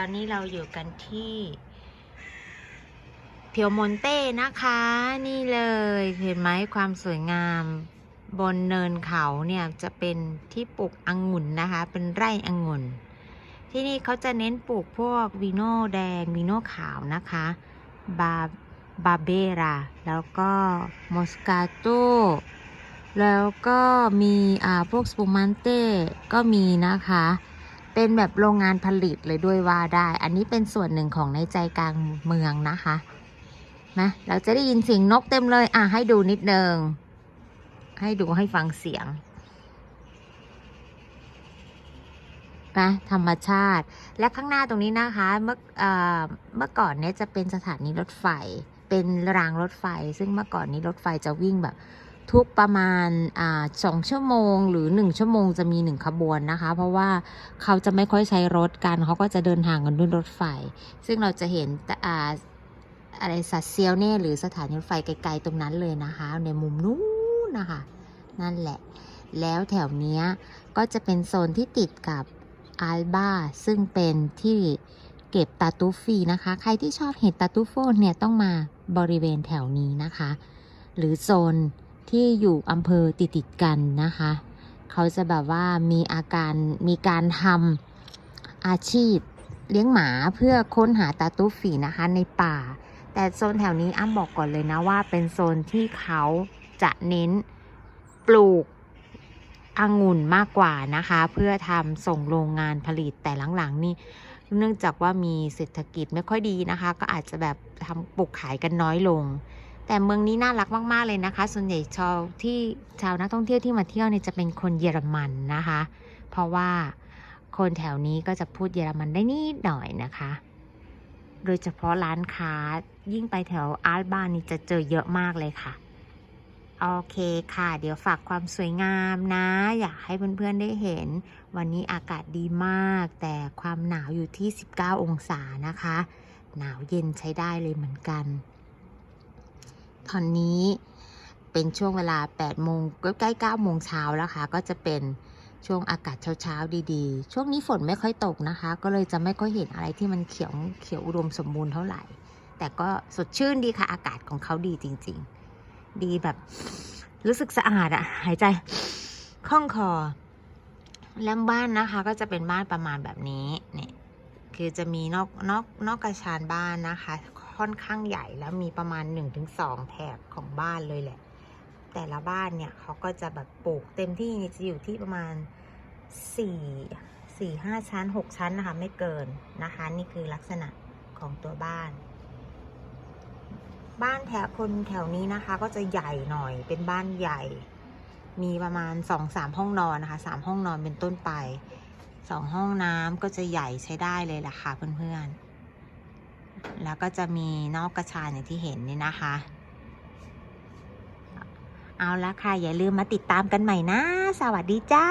ตอนนี้เราอยู่กันที่เพียวมอนเต้นะคะ นี่เลยเห็นไหมความสวยงามบนเนินเขาเนี่ยจะเป็นที่ปลูกองุ่นนะคะ เป็นไร่องุ่น ที่นี่เขาจะเน้นปลูกพวกวีโน่แดงวีโน่ขาวนะคะ บาบาเบรา แล้วก็มอสกาโตแล้วก็มีอ่าพวกสปูมันเต้ก็มีนะคะ เป็นแบบโรงงานผลิตเลยด้วยว่าได้ อันนี้เป็นส่วนหนึ่งของในใจกลางเมืองนะคะนะเราจะได้ยินเสียงนกเต็มเลย อะให้ดูนิดนึง ให้ดูให้ฟังเสียงนะธรรมชาติ และข้างหน้าตรงนี้นะคะเมื่อเอเมื่อก่อนเนี้ยจะเป็นสถานีรถไฟ เป็นรางรถไฟ ซึ่งเมื่อก่อนนี้รถไฟจะวิ่งแบบ ทุกประมาณอ่าสองชั่วโมง หรือหนึ่งชั่วโมงจะมีหนึ่งขบวนนะคะ เพราะว่าเขาจะไม่ค่อยใช้รถกัน เขาก็จะเดินทางกันด้วยรถไฟ ซึ่งเราจะเห็นอ่าอะไรสัตว์เซียวเน่หรือสถานีรถไฟไกลๆตรงนั้นเลยนะคะ ในมุมนู้นนะคะ นั่นแหละ แล้วแถวเนี้ยก็จะเป็นโซนที่ติดกับอัลบาซึ่งเป็นที่เก็บตาตูฟีนะคะ ใครที่ชอบเห็ดตาตูโฟนเนี่ยต้องมาบริเวณแถวนี้นะคะ หรือโซน ที่อยู่อำเภอติดติดกันนะคะ เขาจะแบบว่ามีอาการมีการทำอาชีพเลี้ยงหมาเพื่อค้นหาตาตูฝีนะคะในป่า แต่โซนแถวนี้อ้ำบอกก่อนเลยนะว่าเป็นโซนที่เขาจะเน้นปลูกองุ่นมากกว่านะคะ เพื่อทำส่งโรงงานผลิตแต่หลังๆนี่เนื่องจากว่ามีเศรษฐกิจไม่ค่อยดีนะคะ ก็อาจจะแบบทำปลูกขายกันน้อยลง แต่เมืองนี้น่ารักมาก ๆ เลยนะคะ ส่วนใหญ่ชาวที่ชาวนักท่องเที่ยวที่มาเที่ยวเนี่ยจะเป็นคนเยอรมันนะคะ เพราะว่าคนแถวนี้ก็จะพูดเยอรมันได้นิดหน่อยนะคะ โดยเฉพาะร้านค้ายิ่งไปแถวอาร์บานนี่จะเจอเยอะมากเลยค่ะ โอเคค่ะ เดี๋ยวฝากความสวยงามนะ อยากให้เพื่อนๆได้เห็น วันนี้อากาศดีมาก แต่ความหนาวอยู่ที่ 19 องศานะคะ หนาวเย็นใช้ได้เลยเหมือนกัน ตอนนี้ เป็นช่วงเวลา8โมงใกล้ๆ9โมงเช้าแล้วค่ะ ก็จะเป็นช่วงอากาศเช้าๆ ดีๆ ช่วงนี้ฝนไม่ค่อยตกนะคะ ก็เลยจะไม่ค่อยเห็นอะไรที่มันเขียวเขียวอุดมสมบูรณ์เท่าไหร่ แต่ก็สดชื่นดีค่ะ อากาศของเขาดีจริง ๆ ดีแบบ รู้สึกสะอาดอะหายใจคล่องคอแล้วบ้านนะคะ ก็จะเป็นบ้านประมาณแบบนี้เนี่ยคือจะมีนอกนอกนอกกระชานบ้านนะคะ ค่อนข้างใหญ่แล้วมีประมาณ 1-2 แถบของบ้านเลยแหละ แต่ละบ้านเนี่ยเขาก็จะแบบปลูกเต็มที่จะอยู่ที่ประมาณ 4 4 5 ชั้น 6 ชั้นนะคะ ไม่เกินนะคะ นี่คือลักษณะของตัวบ้าน บ้านแถวคนแถวนี้นะคะ ก็จะใหญ่หน่อยเป็นบ้านใหญ่ มีประมาณ 2-3 ห้องนอนนะคะ 3 ห้องนอนเป็นต้นไปสองห้องน้ำก็จะใหญ่ใช้ได้เลยล่ะค่ะเพื่อนๆ แล้วก็จะมีนอกกระชานอย่างที่เห็นนี่นะคะ เอาละค่ะ อย่าลืมมาติดตามกันใหม่นะ สวัสดีจ้า